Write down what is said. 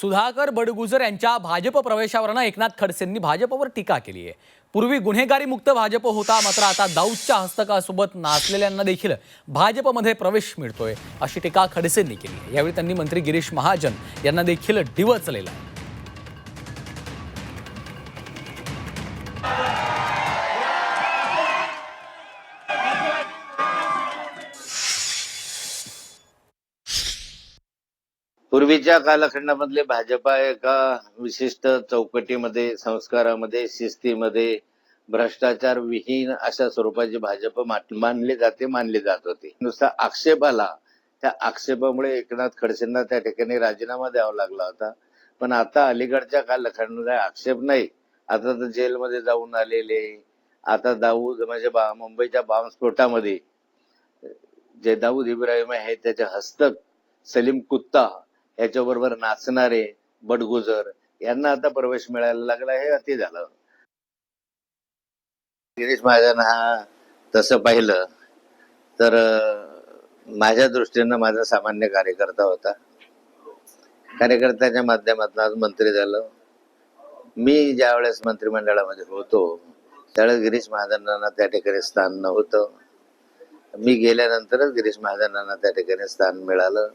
सुधाकर बडगुजर यांच्या भाजप प्रवेशावरनं एकनाथ खडसेंनी भाजपवर टीका केली आहे. पूर्वी गुन्हेगारी मुक्त भाजप होता मात्र आता दाऊदच्या हस्तकासोबत नाचलेल्यांना देखील भाजपमध्ये प्रवेश मिळतोय अशी टीका खडसेंनी केली आहे. यावेळी त्यांनी मंत्री गिरीश महाजन यांना देखील डिवचलेला आहे. पूर्वीच्या कालखंडामधले भाजपा एका विशिष्ट चौकटीमध्ये संस्कारामध्ये शिस्तीमध्ये भ्रष्टाचार विहीन अशा स्वरूपाची भाजप मानले जाते मानले जात होते. नुसता आक्षेप आला त्या आक्षेपामुळे एकनाथ खडसेंना त्या ठिकाणी राजीनामा द्यावा लागला होता. पण आता अलीकडच्या कालखंडामध्ये आक्षेप नाही. आता तर जेलमध्ये जाऊन आलेले आता दाऊद म्हणजे बा- मुंबईच्या बॉम्बस्फोटामध्ये जे दाऊद इब्राहिम आहे त्याचे हस्तक सलीम कुत्ता याच्याबरोबर नाचणारे बडगुजर यांना आता प्रवेश मिळायला लागला हे अति झालं. गिरीश महाजन हा तसं पाहिलं तर माझ्या दृष्टीनं माझा सामान्य कार्यकर्ता होता. कार्यकर्त्याच्या माध्यमातून आज मंत्री झालं. मी ज्या वेळेस मंत्रिमंडळामध्ये होतो त्यावेळेस गिरीश महाजनांना त्या ठिकाणी स्थान नव्हतं. मी गेल्यानंतरच गिरीश महाजनांना त्या ठिकाणी स्थान मिळालं.